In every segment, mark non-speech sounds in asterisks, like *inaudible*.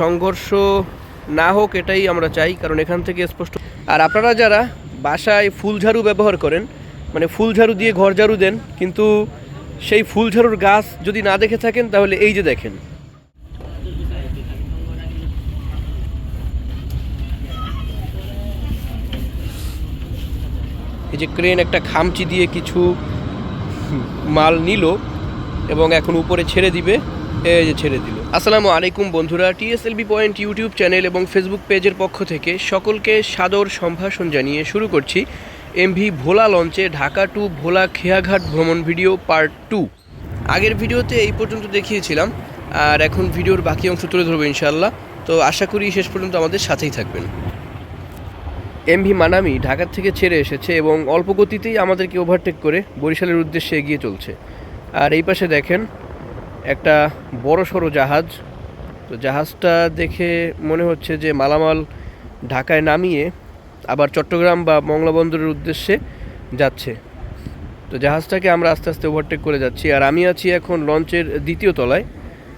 সংঘর্ষ না হোক, এটাই আমরা চাই, কারণ এখান থেকে স্পষ্ট। আর আপনারা যারা বাসায় ফুল ঝাড়ু ব্যবহার করেন মানে ফুল ঝাড়ু দিয়ে ঘর ঝাড়ু দেন, কিন্তু সেই ফুল ঝাড়ুর গাছ যদি না দেখে থাকেন, তাহলে এই যে দেখেন। এই যে ক্রেন একটা খামচি দিয়ে কিছু মাল নিল এবং এখন উপরে ছেড়ে দিবে। ছেড়ে দিল। আসসালামু আলাইকুম বন্ধুরা, টিএসএলবি পয়েন্ট ইউটিউব চ্যানেল এবং ফেসবুক পেজের পক্ষ থেকে সকলকে সাদর সম্ভাষণ জানিয়ে শুরু করছি এমভি ভোলা লঞ্চে ঢাকা টু ভোলা খেয়াঘাট ভ্রমণ ভিডিও পার্ট টু। আগের ভিডিওতে এই পর্যন্ত দেখিয়েছিলাম, আর এখন ভিডিওর বাকি অংশ তুলে ধরবো ইনশাল্লাহ তো আশা করি শেষ পর্যন্ত আমাদের সাথেই থাকবেন। এমভি মানামি ঢাকার থেকে ছেড়ে এসেছে এবং অল্প গতিতেই আমাদেরকে ওভারটেক করে বরিশালের উদ্দেশ্যে এগিয়ে চলছে। আর এই পাশে দেখেন একটা বড় সড়ো জাহাজ। তো জাহাজটা দেখে মনে হচ্ছে যে মালামাল ঢাকায় নামিয়ে আবার চট্টগ্রাম বা মংলা বন্দরের উদ্দেশ্যে যাচ্ছে। তো জাহাজটাকে আমরা আস্তে আস্তে ওভারটেক করে যাচ্ছি। আর আমি আছি এখন লঞ্চের দ্বিতীয় তলায়,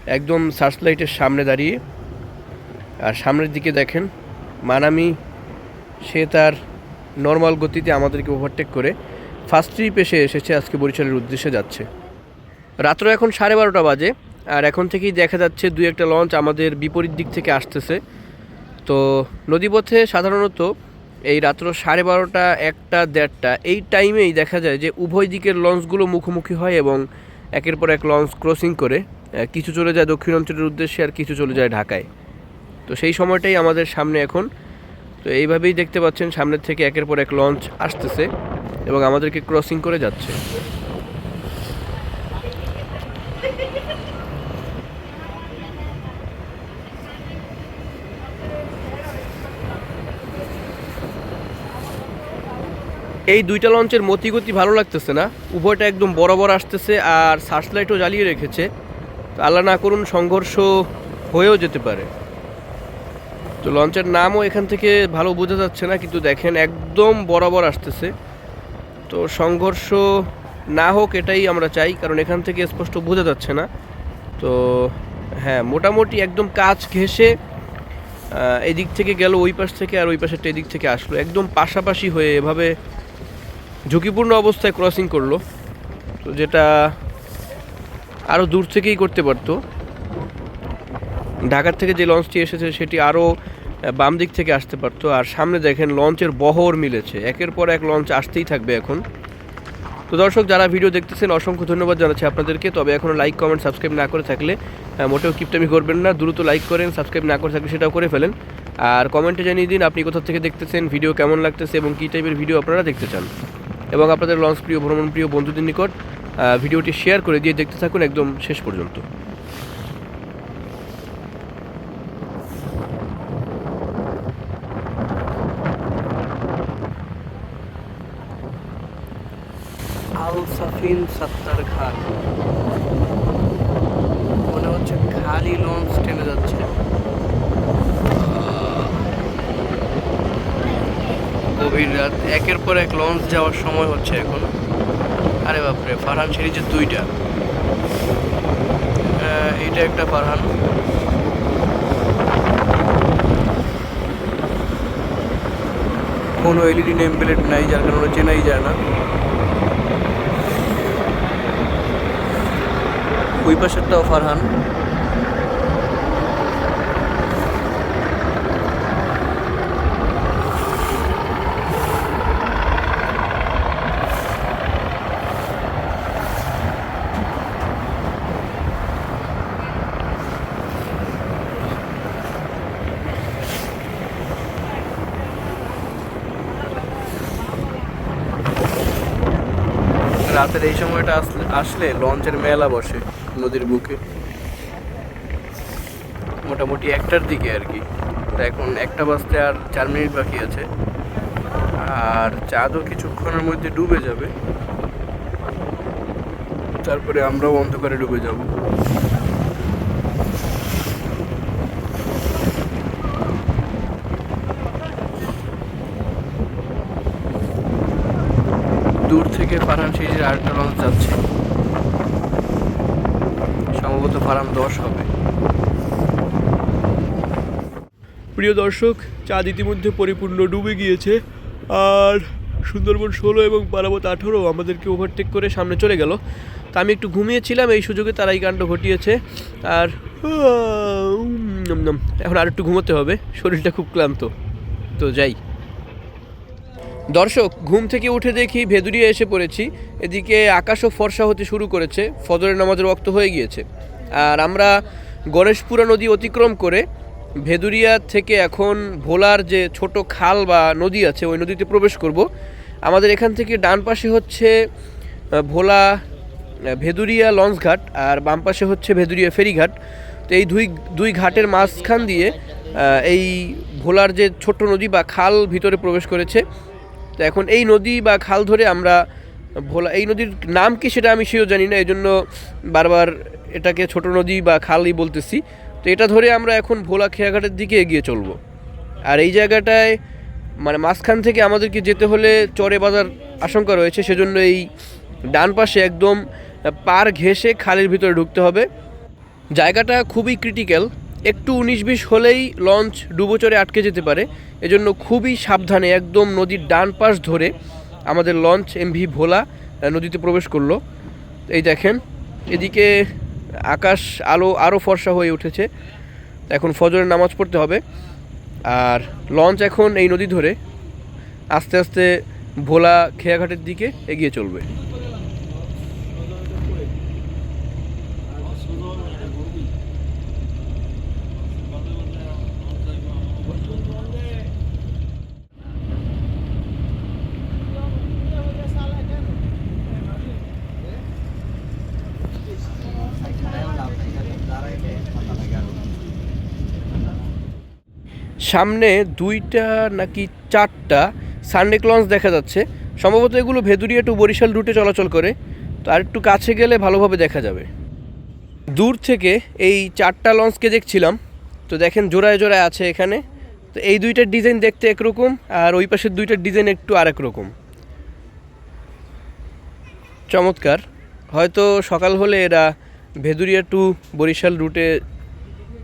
একদম সার্চ লাইটের সামনে দাঁড়িয়ে। আর সামনের দিকে দেখেন, মানামি, সে তার নর্মাল গতিতে আমাদেরকে ওভারটেক করে। ফার্স্ট ট্রিপ এসে এসেছে, আজকে বরিশালের উদ্দেশ্যে যাচ্ছে। রাত্র এখন সাড়ে বারোটা বাজে, আর এখন থেকেই দেখা যাচ্ছে দুই একটা লঞ্চ আমাদের বিপরীত দিক থেকে আসতেছে। তো নদীপথে সাধারণত এই রাত্র সাড়ে বারোটা, একটা, দেড়টা, এই টাইমেই দেখা যায় যে উভয় দিকের লঞ্চগুলো মুখোমুখি হয় এবং একের পর এক লঞ্চ ক্রসিং করে কিছু চলে যায় দক্ষিণ অঞ্চলের উদ্দেশ্যে আর কিছু চলে যায় ঢাকায়। তো সেই সময়টাই আমাদের সামনে এখন। তো এইভাবেই দেখতে পাচ্ছেন সামনের থেকে একের পর এক লঞ্চ আসতেছে এবং আমাদেরকে ক্রসিং করে যাচ্ছে। এই দুইটা লঞ্চের মতিগতি ভালো লাগতেছে না। উভয়টা একদম বরাবর আসতেছে আর সার্চলাইটও জ্বালিয়ে রেখেছে। তো আল্লাহ না করুন সংঘর্ষ হয়েও যেতে পারে। তো লঞ্চের নামও এখান থেকে ভালো বোঝা যাচ্ছে না কিন্তু দেখেন একদম বরাবর আসতেছে। তো সংঘর্ষ না হোক এটাই আমরা চাই কারণ এখান থেকে স্পষ্ট বোঝা যাচ্ছে না। তো হ্যাঁ মোটামুটি একদম কাজ আহ, এদিক থেকে গেল ওই পাশ থেকে আর ওই পাশেরটা এদিক থেকে আসলো। একদম পাশাপাশি হয়ে এভাবে ঝুঁকিপূর্ণ অবস্থায় ক্রসিং করল। তো যেটা আরও দূর থেকেই করতে পারতো। ঢাকার থেকে যে লঞ্চটি এসেছে, সেটি আরও বাম দিক থেকে আসতে পারতো। আর সামনে দেখেন লঞ্চের বহর মিলেছে। একের পর এক লঞ্চ আসতেই থাকবে এখন। তো দর্শক, যারা ভিডিও দেখতেছেন, অসংখ্য ধন্যবাদ জানাচ্ছি আপনাদেরকে। তবে এখনও লাইক কমেন্ট সাবস্ক্রাইব না করে থাকলে মোটেও কিপটামি করবেন না। দ্রুত লাইক করেন সাবস্ক্রাইব না করে থাকলে সেটাও করে ফেলেন। আর কমেন্টে জানিয়ে দিন, আপনি কোথা থেকে দেখতেছেন ভিডিও কেমন লাগতেছে এবং কী টাইপের ভিডিও আপনারা দেখতে চান। এবং আপনাদের লঞ্চ প্রিয়, ভ্রমণ প্রিয় বন্ধুদের নিকট ভিডিওটি শেয়ার করে দিয়ে দেখতে থাকুন একদম শেষ পর্যন্ত। আল সাত্তার মনে হচ্ছে খালি লঞ্চ টেনে যাচ্ছে। গভীর রাত। একের পর এক লঞ্চ যাওয়ার সময় হচ্ছে এখন। আরে বাপরে, ফারহান সিরিজের দুইটা। এইটা একটা ফারহান। কোনো এলইডি নেম প্লেট নাই, যার কারণে চেনাই যায় না। ওই পাশেরটাও ফারহান। রাতের এই সময়টা আসলে আসলে লঞ্চের মেলা বসে নদীর বুকে। মোটামুটি একটার দিকে আর কি। এখন একটা বাজতে আর চার মিনিট বাকি আছে। আর চাঁদও কিছুক্ষণের মধ্যে ডুবে যাবে। তারপরে আমরাও অন্ধকারে ডুবে যাব দূর ফারহান সিরিজের আরেকটা লঞ্চ যাচ্ছে। সম্ভবত ফারাম দশ হবে। প্রিয় দর্শক, চাঁদ ইতিমধ্যে পরিপূর্ণ ডুবে গিয়েছে। আর সুন্দরবন ষোলো এবং বারাবত আঠেরো আমাদেরকে ওভারটেক করে সামনে চলে গেল। তা আমি একটু ঘুমিয়েছিলাম, এই সুযোগে তারা এই কাণ্ড ঘটিয়েছে। আর। এখন আর একটু ঘুমোতে হবে, শরীরটা খুব ক্লান্ত। তো যাই। দর্শক, ঘুম থেকে উঠে দেখি ভেদুরিয়া এসে পড়েছি। এদিকে আকাশও ফর্সা হতে শুরু করেছে, ফজরের নামাজের রক্ত হয়ে গিয়েছে। আর আমরা গণেশপুরা নদী অতিক্রম করে ভেদুরিয়া থেকে এখন ভোলার যে ছোট খাল বা নদী আছে, ওই নদীতে প্রবেশ করব। আমাদের এখান থেকে ডান পাশে হচ্ছে ভোলা ভেদুরিয়া লঞ্চ ঘাট আর বাম পাশে হচ্ছে ভেদুরিয়া ফেরিঘাট। তো এই দুই দুই ঘাটের মাঝখান দিয়ে এই ভোলার যে ছোট্ট নদী বা খাল ভিতরে প্রবেশ করেছে তো এখন এই নদী বা খাল ধরে আমরা ভোলা, এই নদীর নাম কি সেটা আমি সেও জানি না এই জন্য বারবার এটাকে ছোট নদী বা খালই বলতেছি। তো এটা ধরে আমরা এখন ভোলা খেয়াঘাটের দিকে এগিয়ে চলবো। আর এই জায়গাটায় মানে মাঝখান থেকে আমাদেরকে যেতে হলে চরে বাজার আশঙ্কা রয়েছে, সেজন্য এই ডান পাশে একদম পার ঘেঁষে খালের ভিতরে ঢুকতে হবে। জায়গাটা খুবই ক্রিটিক্যাল একটু উনিশ বিশ হলেই লঞ্চ ডুবোচরে আটকে যেতে পারে। এজন্য খুবই সাবধানে একদম নদীর ডান পাশ ধরে আমাদের লঞ্চ এমভি ভোলা নদীতে প্রবেশ করল। এই দেখেন, এদিকে আকাশ আলো আরও ফর্সা হয়ে উঠেছে। এখন ফজরের নামাজ পড়তে হবে। আর লঞ্চ এখন এই নদী ধরে আস্তে আস্তে ভোলা খেয়াঘাটের দিকে এগিয়ে চলবে। সামনে দুইটা নাকি চারটা সানডে লঞ্চ দেখা যাচ্ছে। সম্ভবত এগুলো ভেদুরিয়া টু বরিশাল রুটে চলাচল করে। তো আর একটু কাছে গেলে ভালোভাবে দেখা যাবে। দূর থেকে এই চারটা লঞ্চকে দেখছিলাম। তো দেখেন জোড়ায় জোড়ায় আছে এখানে। তো এই দুইটার ডিজাইন দেখতে একরকম আর ওই পাশের দুইটার ডিজাইন একটু আরেক রকম। চমৎকার। হয়তো সকাল হলে এরা ভেদুরিয়া টু বরিশাল রুটে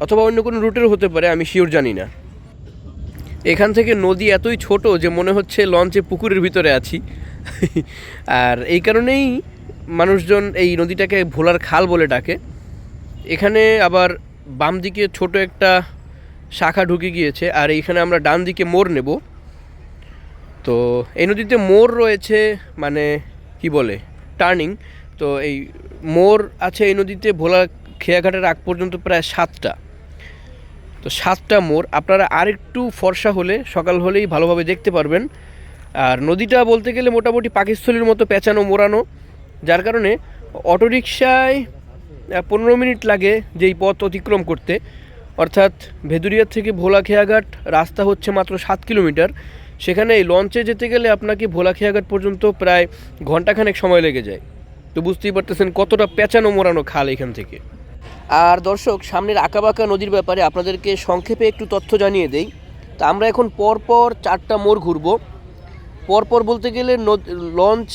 অথবা অন্য কোনো রুটেরও হতে পারে, আমি শিওর জানি না। এখান থেকে নদী এতই ছোট যে মনে হচ্ছে লঞ্চে পুকুরের ভিতরে আছি। আর এই কারণেই মানুষজন এই নদীটাকে ভোলার খাল বলে ডাকে। এখানে আবার বাম দিকে ছোট একটা শাখা ঢুকে গিয়েছে, আর এইখানে আমরা ডান দিকে মোড় নেব। তো এই নদীতে মোড় রয়েছে মানে কি বলে? টার্নিং। তো এই মোড় আছে এই নদীতে ভোলা খেয়াঘাটের আগ পর্যন্ত প্রায় সাতটা। তো সাতটা মোড়। আপনারা আরেকটু ফর্সা হলে, সকাল হলেই ভালোভাবে দেখতে পারবেন। আর নদীটা বলতে গেলে মোটামুটি পাকিস্থলীর মতো পেঁচানো, মোড়ানো, যার কারণে অটোরিকশায় পনেরো মিনিট লাগে যেই পথ অতিক্রম করতে। অর্থাৎ ভেদুরিয়া থেকে ভোলা খেয়াঘাট রাস্তা হচ্ছে মাত্র সাত কিলোমিটার। সেখানে এই লঞ্চে যেতে গেলে আপনাকে ভোলা খেয়াঘাট পর্যন্ত প্রায় ঘন্টাখানেক সময় লেগে যায়। তো বুঝতেই পারতেছেন কতটা পেঁচানো, মোড়ানো খাল এখান থেকে। আর দর্শক, সামনের আঁকাবাঁকা নদীর ব্যাপারে আপনাদেরকে সংক্ষেপে একটু তথ্য জানিয়ে দেই। তা আমরা এখন পরপর চারটা মোড় ঘুরবো। পরপর বলতে গেলে লঞ্চ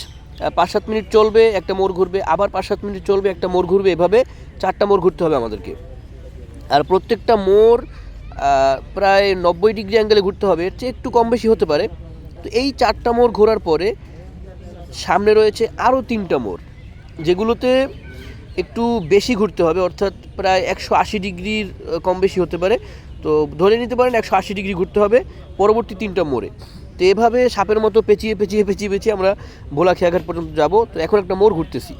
পাঁচ সাত মিনিট চলবে, একটা মোড় ঘুরবে, আবার পাঁচ সাত মিনিট চলবে, একটা মোড় ঘুরবে, এভাবে চারটা মোড় ঘুরতে হবে আমাদেরকে। আর প্রত্যেকটা মোড় প্রায় নব্বই ডিগ্রি অ্যাঙ্গেলে ঘুরতে হবে, এর চেয়ে একটু কম বেশি হতে পারে। তো এই চারটা মোড় ঘোরার পরে সামনে রয়েছে আরও তিনটা মোড়, যেগুলোতে একটু বেশি ঘুরতে হবে, অর্থাৎ প্রায় একশো আশি ডিগ্রির কম বেশি হতে পারে। তো ধরে নিতে পারেন একশো আশি ডিগ্রি ঘুরতে হবে পরবর্তী তিনটা মোড়ে। তো এভাবে সাপের মতো পেঁচিয়ে পেঁচিয়ে পেঁচিয়ে পেঁচিয়ে আমরা ভোলা খেয়াঘাট পর্যন্ত যাব। তো এখন একটা মোড় ঘুরতেছি।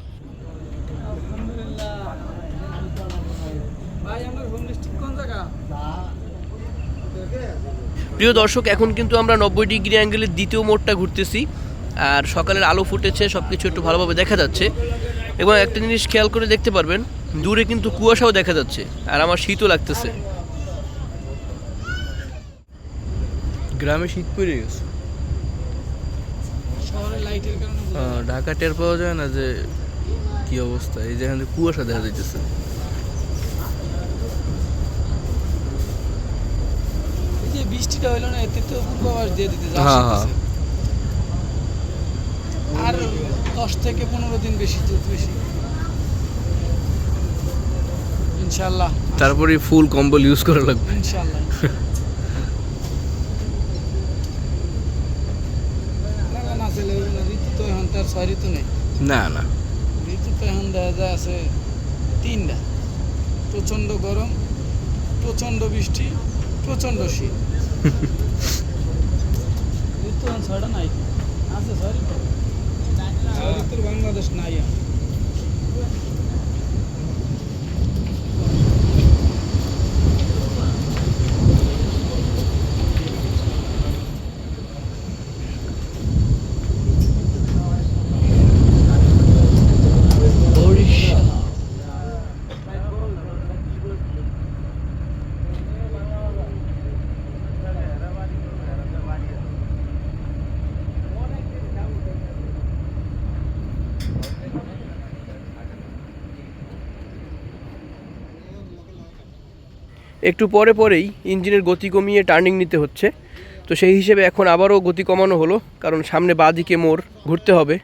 প্রিয় দর্শক, এখন কিন্তু আমরা নব্বই ডিগ্রি অ্যাঙ্গেলের দ্বিতীয় মোড়টা ঘুরতেছি। আর সকালের আলো ফুটেছে সব কিছু একটু ভালোভাবে দেখা যাচ্ছে। এবং একটা জিনিস খেয়াল করে দেখতে পারবেন দূরে কিন্তু কুয়াশাও দেখা যাচ্ছে আর আমার শীতও লাগতেছে। গ্রামে শীত পড়ে গেছে। শহরে লাইটের আহ, ঢাকা টের পাওয়া যায় না যে কি অবস্থা এই যেখানে কুয়াশা দেখা যাইতেছে। এই যে বৃষ্টিটা হইল না এতে তো পূর্বাভাস দিয়ে দিতে হ্যাঁ, হ্যাঁ। দশ থেকে পনেরো দিন বেশি বেশি। ইনশাল্লাহ। তারপরে ফুল কম্বল ইউজ করা লাগবে। ইনশাল্লাহ। ঋতু তো এখন তার ছয় ঋতু নেই। না না। ঋতু তো এখন দেখা যায় আছে তিনটা। প্রচণ্ড গরম প্রচণ্ড বৃষ্টি প্রচণ্ড শীত। *laughs* ঋতু ছাড়া নাই। আছে সরি ঋতু। ছয় ঋতুর বাংলাদেশ নাই এখন। একটু পরে পরেই ইঞ্জিনের গতি কমিয়ে টার্নিং নিতে হচ্ছে। তো সেই হিসেবে এখন আবারও গতি কমানো হলো, কারণ সামনে বাঁদিকে মোড় ঘুরতে হবে,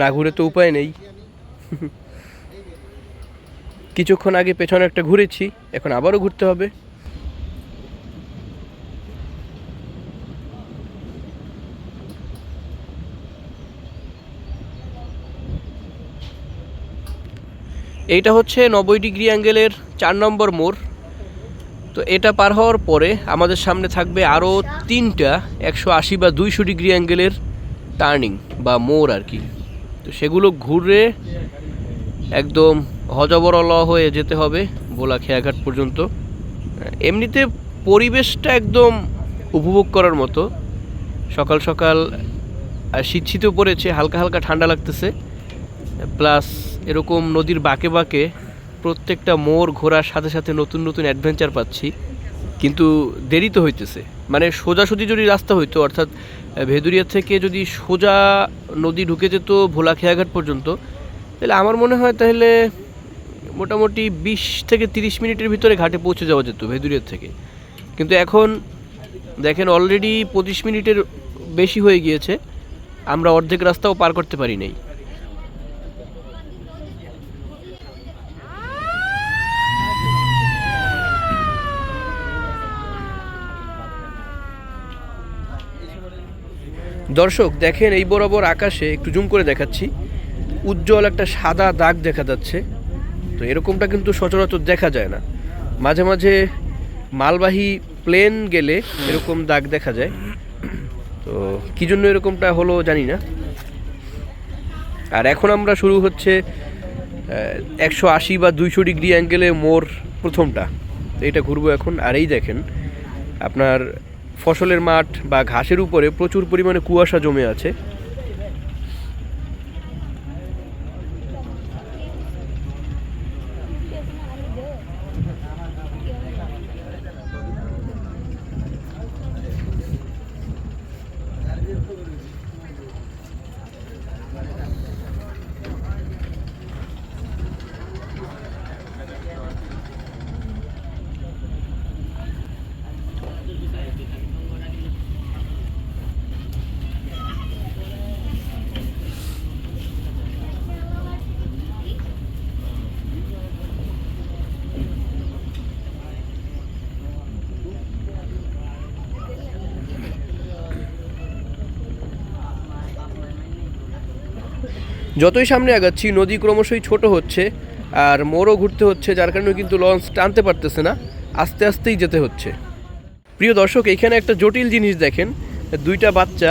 না ঘুরে তো উপায় নেই। *laughs* কিছুক্ষণ আগে পেছনে একটা ঘুরেছি, এখন আবারও ঘুরতে হবে। এইটা হচ্ছে নব্বই ডিগ্রি অ্যাঙ্গেলের চার নম্বর মোড়। তো এটা পার হওয়ার পরে আমাদের সামনে থাকবে আরও তিনটা একশো আশি বা দুইশো ডিগ্রি অ্যাঙ্গেলের টার্নিং বা মোড় আর কি। তো সেগুলো ঘুরে একদম হজবরল হয়ে যেতে হবে বোলা খেয়াঘাট পর্যন্ত। এমনিতে পরিবেশটা একদম উপভোগ করার মতো। সকাল সকাল শীত শীতও পড়েছে, হালকা হালকা ঠান্ডা লাগতেছে। প্লাস এরকম নদীর বাঁকে বাঁকে প্রত্যেকটা মোড় ঘোরার সাথে সাথে নতুন নতুন অ্যাডভেঞ্চার পাচ্ছি। কিন্তু দেরি তো হইতেছে। মানে সোজাসুজি যদি রাস্তা হইতো, অর্থাৎ ভেদুরিয়া থেকে যদি সোজা নদী ঢুকে যেত ভোলা খেয়াঘাট পর্যন্ত, তাহলে আমার মনে হয় তাহলে মোটামুটি বিশ থেকে তিরিশ মিনিটের ভিতরে ঘাটে পৌঁছে যাওয়া যেত ভেদুরিয়ার থেকে। কিন্তু এখন দেখেন অলরেডি পঁচিশ মিনিটের বেশি হয়ে গিয়েছে। আমরা অর্ধেক রাস্তাও পার করতে পারি নাই। দর্শক, দেখেন এই বরাবর আকাশে একটু জুম করে দেখাচ্ছি। উজ্জ্বল একটা সাদা দাগ দেখা যাচ্ছে। তো এরকমটা কিন্তু সচরাচর দেখা যায় না। মাঝে মাঝে মালবাহী প্লেন গেলে এরকম দাগ দেখা যায়। তো কী জন্য এরকমটা হলো জানি না। আর এখন আমরা শুরু হচ্ছে একশো আশি বা দুইশো ডিগ্রি অ্যাঙ্গেলে মোর প্রথমটা। তো এটা ঘুরবো এখন। আর এই দেখেন, আপনার ফসলের মাঠ বা ঘাসের উপরে প্রচুর পরিমাণে কুয়াশা জমে আছে। যতই সামনে আগাচ্ছি, নদী ক্রমশই ছোট হচ্ছে আর মোড়ও ঘুরতে হচ্ছে, যার কারণে কিন্তু লঞ্চ টানতে পারতেছে না, আস্তে আস্তেই যেতে হচ্ছে। প্রিয় দর্শক, এখানে একটা জটিল জিনিস দেখেন, দুইটা বাচ্চা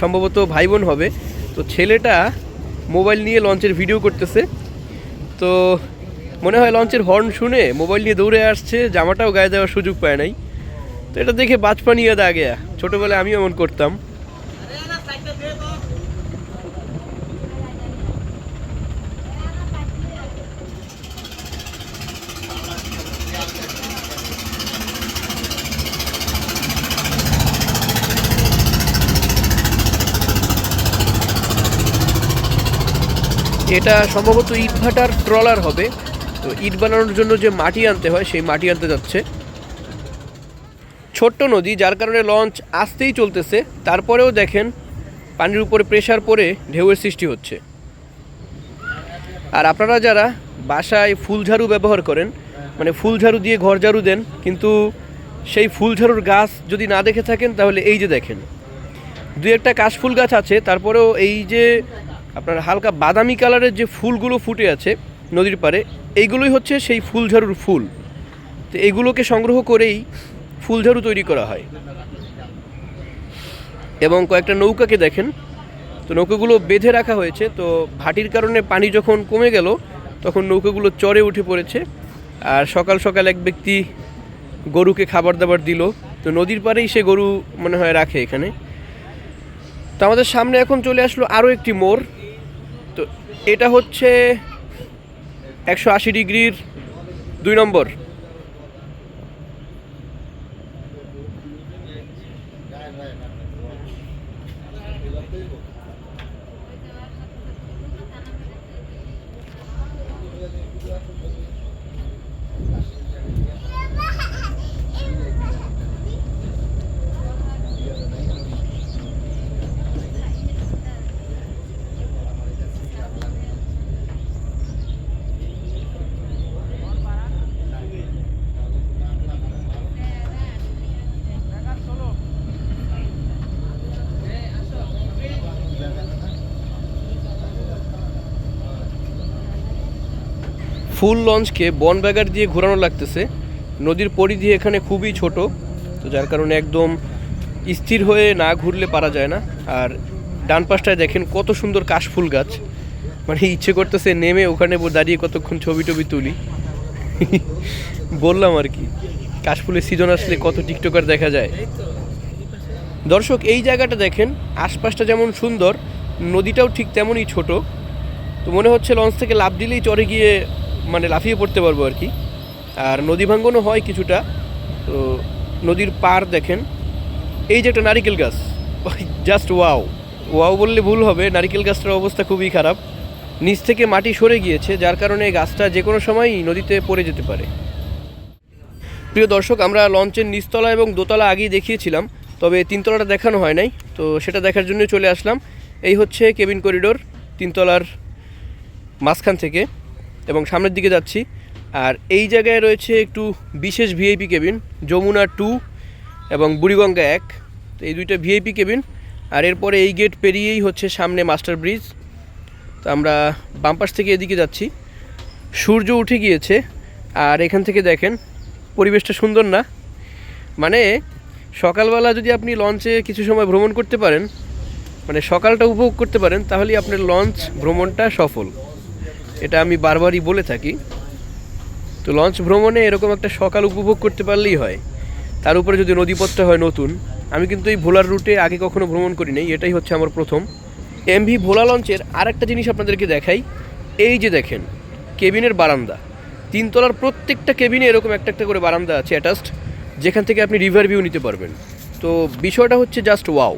সম্ভবত ভাই বোন হবে। তো ছেলেটা মোবাইল নিয়ে লঞ্চের ভিডিও করতেছে। তো মনে হয় লঞ্চের হর্ন শুনে মোবাইল নিয়ে দৌড়ে আসছে, জামাটাও গায়ে দেওয়ার সুযোগ পায় নাই। তো এটা দেখে বাজপা নিয়ে গেয়া ছোটোবেলায় আমিও এমন করতাম। এটা সম্ভবত ইট ভাটার ট্রলার হবে। তো ইট বানানোর জন্য যে মাটি আনতে হয়, সেই মাটি আনতে যাচ্ছে। ছোট্ট নদী, যার কারণে লঞ্চ আসতেই চলতেছে। তারপরেও দেখেন, পানির উপরে প্রেশার পড়ে ঢেউয়ের সৃষ্টি হচ্ছে। আর আপনারা যারা বাসায় ফুলঝাড়ু ব্যবহার করেন মানে ফুল ঝাড়ু দিয়ে ঘর ঝাড়ু দেন, কিন্তু সেই ফুলঝাড়ুর গাছ যদি না দেখে থাকেন, তাহলে এই যে দেখেন। দু একটা কাশফুল গাছ আছে, তারপরেও এই যে আপনার হালকা বাদামি কালারের যে ফুলগুলো ফুটে আছে নদীর পাড়ে, এইগুলোই হচ্ছে সেই ফুলঝাড়ুর ফুল। তো এইগুলোকে সংগ্রহ করেই ফুলঝাড়ু তৈরি করা হয়। এবং কয়েকটা নৌকাকে দেখেন, তো নৌকাগুলো বেঁধে রাখা হয়েছে। তো ভাটির কারণে পানি যখন কমে গেল, তখন নৌকাগুলো চরে উঠে পড়েছে। আর সকাল সকাল এক ব্যক্তি গরুকে খাবার দাবার দিল। তো নদীর পাড়েই সে গরু মনে হয় রাখে এখানে। তো আমাদের সামনে এখন চলে আসলো আরও একটি মোড়। এটা হচ্ছে একশো আশি ডিগ্রির দুই নম্বর। ফুল লঞ্চকে বন ব্যাগার দিয়ে ঘোরানো লাগতেছে। নদীর পরিধি এখানে খুবই ছোট, তো যার কারণে একদম স্থির হয়ে না ঘুরলে পারা যায় না। আর ডান পাশটায় দেখেন কত সুন্দর কাশফুল গাছ। মানে ইচ্ছে করতেছে নেমে ওখানে দাঁড়িয়ে কতক্ষণ ছবি টবি তুলি। বললাম আর কি কাশফুলের সিজন আসলে কত টিকটকার দেখা যায়। দর্শক, এই জায়গাটা দেখেন, আশপাশটা যেমন সুন্দর, নদীটাও ঠিক তেমনই ছোট। তো মনে হচ্ছে লঞ্চ থেকে লাফ দিলেই চরে গিয়ে মানে লাফিয়ে পড়তে পারব আর কি। আর নদী ভাঙ্গনও হয় কিছুটা। তো নদীর পার দেখেন। এই যে একটা নারিকেল গাছ। জাস্ট ওয়াও ওয়াও বললে ভুল হবে। নারিকেল গাছটার অবস্থা খুবই খারাপ। নিচ থেকে মাটি সরে গিয়েছে, যার কারণে গাছটা যে কোনো সময়ই নদীতে পড়ে যেতে পারে। প্রিয় দর্শক, আমরা লঞ্চের নিচতলা এবং দোতলা আগেই দেখিয়েছিলাম, তবে তিনতলাটা দেখানো হয় নাই। তো সেটা দেখার জন্য চলে আসলাম। এই হচ্ছে কেবিন করিডোর, তিনতলার মাঝখান থেকে। এবং সামনের দিকে যাচ্ছি। আর এই জায়গায় রয়েছে একটু বিশেষ ভিআইপি কেবিন, যমুনা টু এবং বুড়িগঙ্গা এক। তো এই দুইটা ভিআইপি কেবিন। আর এরপরে এই গেট পেরিয়েই হচ্ছে সামনে মাস্টার ব্রিজ। তো আমরা বামপাশ থেকে এদিকে যাচ্ছি। সূর্য উঠে গিয়েছে। আর এখান থেকে দেখেন, পরিবেশটা সুন্দর না। মানে সকালবেলা যদি আপনি লঞ্চে কিছু সময় ভ্রমণ করতে পারেন মানে সকালটা উপভোগ করতে পারেন, তাহলেই আপনার লঞ্চ ভ্রমণটা সফল। এটা আমি বারবারই বলে থাকি। তো লঞ্চ ভ্রমণে এরকম একটা সকাল উপভোগ করতে পারলেই হয়। তার উপরে যদি নদীপথটা হয় নতুন, আমি কিন্তু এই ভোলার রুটে আগে কখনো ভ্রমণ করি নাই এটাই হচ্ছে আমার প্রথম। এমভি ভোলা লঞ্চের আরেকটা জিনিস আপনাদেরকে দেখাই, এই যে দেখেন, কেবিনের বারান্দা। তিনতলার প্রত্যেকটা কেবিনে এরকম একটা একটা করে বারান্দা আছে অ্যাটাচড যেখান থেকে আপনি রিভার ভিউ নিতে পারবেন। তো বিষয়টা হচ্ছে জাস্ট ওয়াও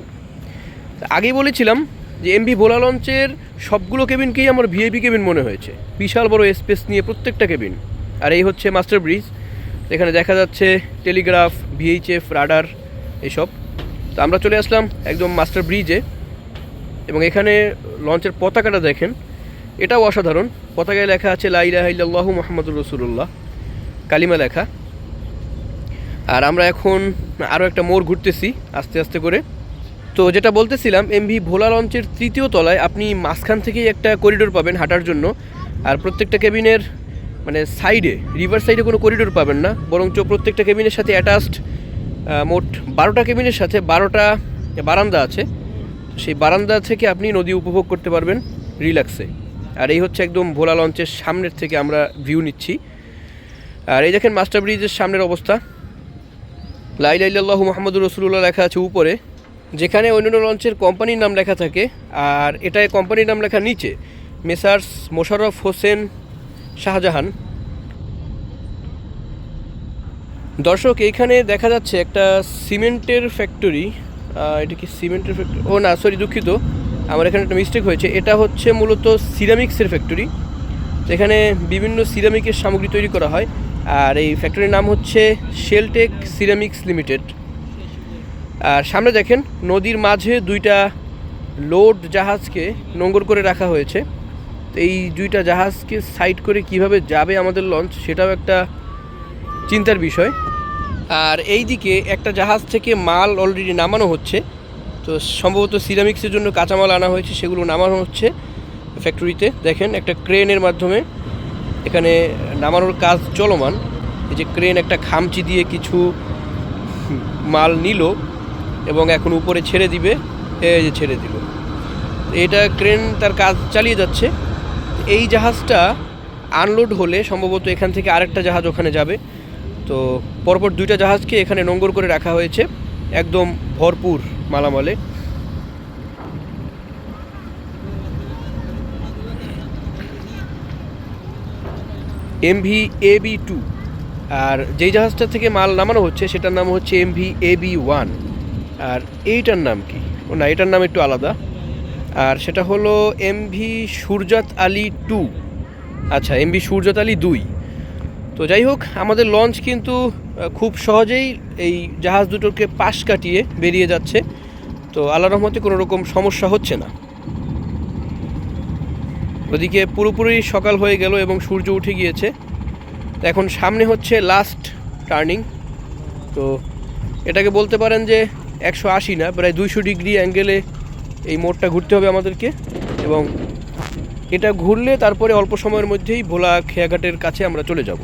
আগেই বলেছিলাম যে এমভি ভোলা লঞ্চের সবগুলো কেবিনকেই আমার ভিআইপি কেবিন মনে হয়েছে। বিশাল বড় স্পেস নিয়ে প্রত্যেকটা কেবিন। আর এই হচ্ছে মাস্টার ব্রিজ এখানে দেখা যাচ্ছে টেলিগ্রাফ ভিএইচএফ রাডার এসব। তো আমরা চলে আসলাম একদম মাস্টার ব্রিজে এবং এখানে লঞ্চের পতাকাটা দেখেন। এটাও অসাধারণ। পতাকায় লেখা আছে লাইলাহ মোহাম্মদুর রসুল্লাহ কালিমা লেখা। আর আমরা এখন আরও একটা মোড় ঘুরতেছি আস্তে আস্তে করে। তো যেটা বলতেছিলাম এমভি ভোলা লঞ্চের তৃতীয় তলায় আপনি মাঝখান থেকেই একটা করিডোর পাবেন হাঁটার জন্য। আর প্রত্যেকটা কেবিনের মানে সাইডে রিভার সাইডে কোনো করিডোর পাবেন না। বরঞ্চ প্রত্যেকটা কেবিনের সাথে অ্যাটাচড মোট বারোটা কেবিনের সাথে বারোটা বারান্দা আছে। সেই বারান্দা থেকে আপনি নদী উপভোগ করতে পারবেন রিল্যাক্সে আর এই হচ্ছে একদম ভোলা লঞ্চের সামনের থেকে আমরা ভিউ নিচ্ছি। আর এই দেখেন মাস্টার ব্রিজের সামনের অবস্থা। লাইলাইল্লাহ মোহাম্মদুর রসুল্লাহ লেখা আছে উপরে। যেখানে অন্যান্য লঞ্চের কোম্পানির নাম লেখা থাকে, আর এটায় কোম্পানির নাম লেখা নিচে, মেসার্স, মোশাররফ হোসেন শাহজাহান। দর্শক, এইখানে দেখা যাচ্ছে একটা সিমেন্টের ফ্যাক্টরি এটা কি সিমেন্টের ফ্যাক্টরি ও না সরি দুঃখিত। আমার এখানে একটা মিস্টেক হয়েছে। এটা হচ্ছে মূলত সিরামিক্সের ফ্যাক্টরি যেখানে বিভিন্ন সিরামিকের সামগ্রী তৈরি করা হয়। আর এই ফ্যাক্টরির নাম হচ্ছে শেলটেক সিরামিক্স লিমিটেড আর সামনে দেখেন, নদীর মাঝে দুইটা লোড জাহাজকে নোঙ্গর করে রাখা হয়েছে। তো এই দুইটা জাহাজকে সাইড করে কীভাবে যাবে আমাদের লঞ্চ সেটাও একটা চিন্তার বিষয়। আর এই দিকে একটা জাহাজ থেকে মাল অলরেডি নামানো হচ্ছে। তো সম্ভবত সিরামিক্সের জন্য কাঁচামাল আনা হয়েছে, সেগুলো নামানো হচ্ছে ফ্যাক্টরিতে দেখেন, একটা ক্রেনের মাধ্যমে এখানে নামানোর কাজ চলমান। এই যে ক্রেন একটা খামচি দিয়ে কিছু মাল নিল। এবং এখন উপরে ছেড়ে দিবে, এই যে ছেড়ে দিল। এটা ক্রেন তার কাজ চালিয়ে যাচ্ছে। এই জাহাজটা আনলোড হলে সম্ভবত এখান থেকে আরেকটা জাহাজ ওখানে যাবে। তো পরপর দুইটা জাহাজকে এখানে নোঙ্গর করে রাখা হয়েছে, একদম ভরপুর মালামালে। এমভি এ বি টু আর যেই জাহাজটা থেকে মাল নামানো হচ্ছে, সেটার নাম হচ্ছে এমভি বি ওয়ান আর এইটার নাম কি? ও না, এটার নাম একটু আলাদা। আর সেটা হলো এমভি সুরজাত আলী টু। আচ্ছা এমভি সুরজাত আলী দুই। তো যাই হোক, আমাদের লঞ্চ কিন্তু খুব সহজেই এই জাহাজ দুটোকে পাশ কাটিয়ে বেরিয়ে যাচ্ছে। তো আল্লাহ রহমতে কোনো রকম সমস্যা হচ্ছে না। ওদিকে পুরোপুরি সকাল হয়ে গেল এবং সূর্য উঠে গিয়েছে। এখন সামনে হচ্ছে লাস্ট টার্নিং তো এটাকে বলতে পারেন যে একশো আশি না, প্রায় দুইশো ডিগ্রি অ্যাঙ্গেলে এই মোড়টা ঘুরতে হবে আমাদেরকে। এবং এটা ঘুরলে তারপরে অল্প সময়ের মধ্যেই ভোলা খেয়াঘাটের কাছে আমরা চলে যাব।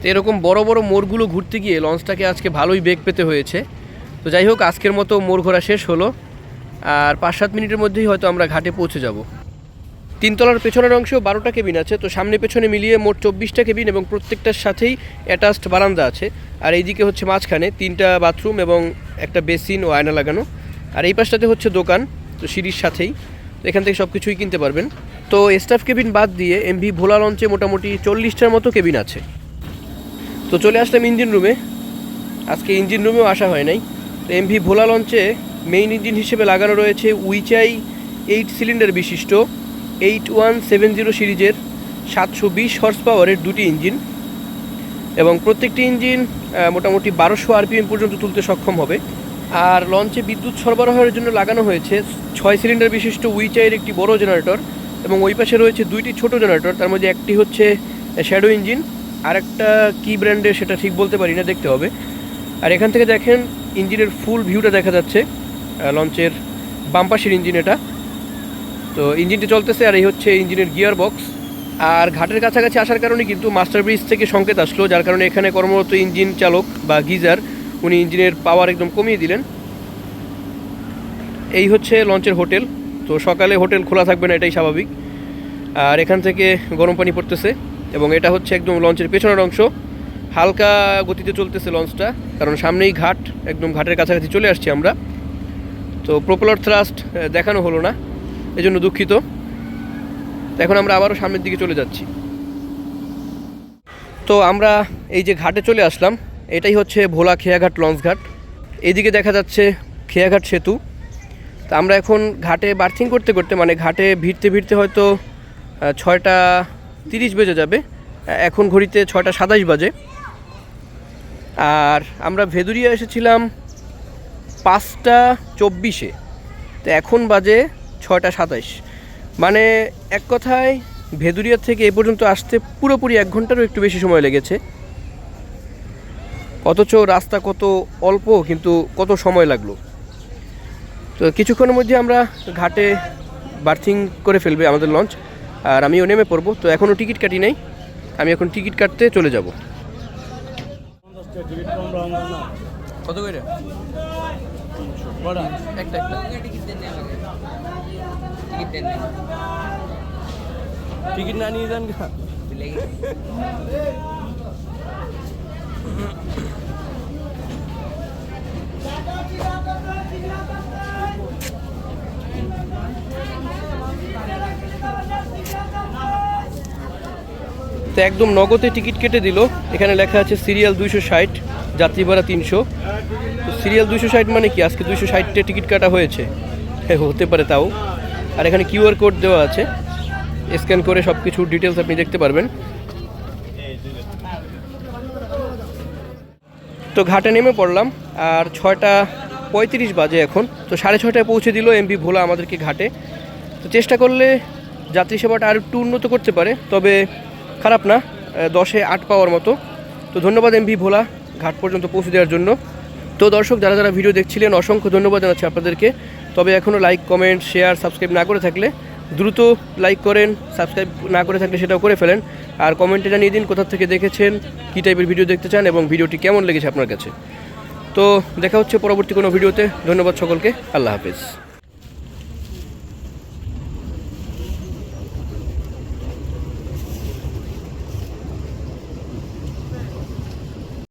তো এরকম বড় বড় মোড়গুলো ঘুরতে গিয়ে লঞ্চটাকে আজকে ভালোই বেগ পেতে হয়েছে। তো যাই হোক, আজকের মতো মোড় ঘোরা শেষ হলো। আর পাঁচ সাত মিনিটের মধ্যেই হয়তো আমরা ঘাটে পৌঁছে যাব। তিনতলার পেছনের অংশেও বারোটা কেবিন আছে, তো সামনে পেছনে মিলিয়ে মোট চব্বিশটা কেবিন এবং প্রত্যেকটার সাথেই অ্যাটাচড বারান্দা আছে। আর এইদিকে হচ্ছে মাঝখানে তিনটা বাথরুম এবং একটা বেসিন ও আয়না লাগানো। আর এই পাশটাতে হচ্ছে দোকান, তো সিঁড়ির সাথেই। তো এখান থেকে সব কিছুই কিনতে পারবেন। তো স্টাফ কেবিন বাদ দিয়ে এমভি ভোলা লঞ্চে মোটামুটি চল্লিশটার মতো কেবিন আছে। তো চলে আসলাম ইঞ্জিন রুমে আজকে ইঞ্জিন রুমেও আসা হয় নাই। তো এমভি ভোলা লঞ্চে মেইন ইঞ্জিন হিসেবে লাগানো রয়েছে উইচাই এইট সিলিন্ডার বিশিষ্ট এইট ওয়ান সেভেন জিরো সিরিজের সাতশো বিশ হর্স পাওয়ারের দুটি ইঞ্জিন এবং প্রত্যেকটি ইঞ্জিন মোটামুটি বারোশো আরপিএম পর্যন্ত তুলতে সক্ষম হবে। আর লঞ্চে বিদ্যুৎ সরবরাহের জন্য লাগানো হয়েছে ছয় সিলিন্ডার বিশিষ্ট উইচাইয়ের একটি বড় জেনারেটর এবং ওই পাশে রয়েছে দুইটি ছোট জেনারেটর তার মধ্যে একটি হচ্ছে শ্যাডো ইঞ্জিন আরেকটা কি ব্র্যান্ডের সেটা ঠিক বলতে পারি না, দেখতে হবে। আর এখান থেকে দেখেন, ইঞ্জিনের ফুল ভিউটা দেখা যাচ্ছে লঞ্চের বাম্পাসের ইঞ্জিন এটা। তো ইঞ্জিনটি চলতেছে আর এই হচ্ছে ইঞ্জিনের গিয়ার বক্স আর ঘাটের কাছাকাছি আসার কারণে কিন্তু মাস্টার ব্রিজ থেকে সংকেত আসলো, যার কারণে এখানে কর্মরত ইঞ্জিন চালক বা গিজার উনি ইঞ্জিনের পাওয়ার একদম কমিয়ে দিলেন। এই হচ্ছে লঞ্চের হোটেল তো সকালে হোটেল খোলা থাকবে না, এটাই স্বাভাবিক। আর এখান থেকে গরম পানি পড়তেছে। এবং এটা হচ্ছে একদম লঞ্চের পেছনের অংশ। হালকা গতিতে চলতেছে লঞ্চটা, কারণ সামনেই ঘাট, একদম ঘাটের কাছাকাছি চলে আসছি আমরা। তো প্রপোলার থ্রাস্ট দেখানো হলো না, এজন্য দুঃখিত। এখন আমরা আবারও সামনের দিকে চলে যাচ্ছি। তো আমরা এই যে ঘাটে চলে আসলাম, এটাই হচ্ছে ভোলা খেয়াঘাট লঞ্চ ঘাট। এইদিকে দেখা যাচ্ছে খেয়াঘাট সেতু। তো আমরা এখন ঘাটে বার্থিং করতে করতে মানে ঘাটে ভিড়তে ভিড়তে হয়তো ছয়টা তিরিশ বেজে যাবে। এখন ঘড়িতে ছটা সাতাশ বাজে। আর আমরা ভেদুরিয়া এসেছিলাম পাঁচটা চব্বিশে। তো এখন বাজে ছটা সাতাইশ মানে এক কথায় ভেদুরিয়া থেকে এ পর্যন্ত আসতে পুরোপুরি এক ঘন্টারও একটু বেশি সময় লেগেছে। অথচ রাস্তা কত অল্প, কিন্তু কত সময় লাগল। তো কিছুক্ষণের মধ্যে আমরা ঘাটে বার্থিং করে ফেলবে আমাদের লঞ্চ। আর আমিও নেমে পড়ব তো এখনও টিকিট কাটি নাই। আমি এখন টিকিট কাটতে চলে যাব। কত করে? একটা একটা। টিকিট না নিয়ে যান গা। *laughs* তো একদম নগদে টিকিট কেটে দিল। এখানে লেখা আছে সিরিয়াল দুইশো ষাট, যাত্রী ভাড়া তিনশো। সিরিয়াল দুইশো ষাট মানে কি? আজকে দুইশো ষাটটা টিকিট কাটা হয়েছে। হ্যাঁ *laughs* হতে পারে তাও। আর এখানে কিউআর কোড দেওয়া আছে। স্ক্যান করে সব কিছু ডিটেলস আপনি দেখতে পারবেন। তো ঘাটে নেমে পড়লাম। আর ছয়টা পঁয়ত্রিশ বাজে এখন। তো সাড়ে ছয়টায় পৌঁছে দিল এমপি ভোলা আমাদেরকে ঘাটে। তো চেষ্টা করলে যাত্রী সেবাটা আর একটু উন্নত করতে পারে, তবে খারাপ না দশে আট পাওয়ার মতো। তো ধন্যবাদ এমপি ভোলা ঘাট পর্যন্ত পৌঁছে দেওয়ার জন্য। তো দর্শক, যারা যারা ভিডিও দেখছিলেন, অসংখ্য ধন্যবাদ জানাচ্ছি আপনাদেরকে। তবে এখনও লাইক কমেন্ট শেয়ার সাবস্ক্রাইব না করে থাকলে দ্রুত লাইক করেন সাবস্ক্রাইব না করে থাকলে সেটাও করে ফেলেন। আর কমেন্টে জানিয়ে দিন কোথা থেকে দেখেছেন, কী টাইপের ভিডিও দেখতে চান এবং ভিডিওটি কেমন লেগেছে আপনার কাছে। তো দেখা হচ্ছে পরবর্তী কোনো ভিডিওতে ধন্যবাদ সকলকে, আল্লাহ হাফিজ।